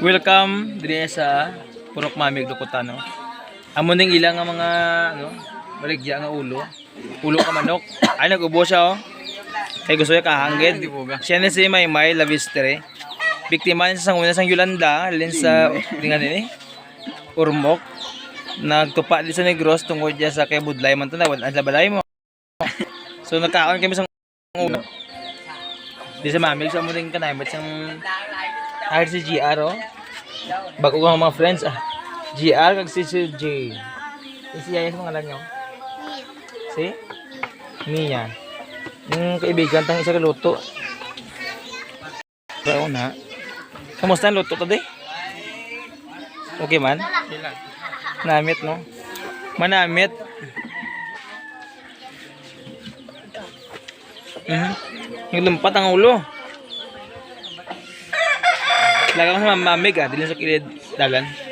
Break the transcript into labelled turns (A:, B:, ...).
A: Welcome dire sa Purok Mamig Lukutano. Amo ning ilang nga mga ano, baligya nga ulo. Ulo ka manok. Ay nagubo siya oh. Kay gusto niya kahanggid. Siya na si Maymay Lavistre. Biktima niya sa una sang Yolanda, alin sa tingan ni Urmok. Nagtupa di sa Negros tungod niya sa kay Budlay man tanaw ang sa balay mo. So nagkaon kami sa ulo. Di sa mamig sa mo rin kanay ba't siyang hire si GR oh. Bago ka mga friends ah. GR kag si si J. Si Yaya sa mga nyo. Si? Mia. Yung kaibigan tang isa ka luto. Pero na. Kamusta ang luto today? Okay man? Namit no? Manamit. Mhm. Yung lumpat ang ulo. Lagang mamamig ah, dili sa kilid dalan.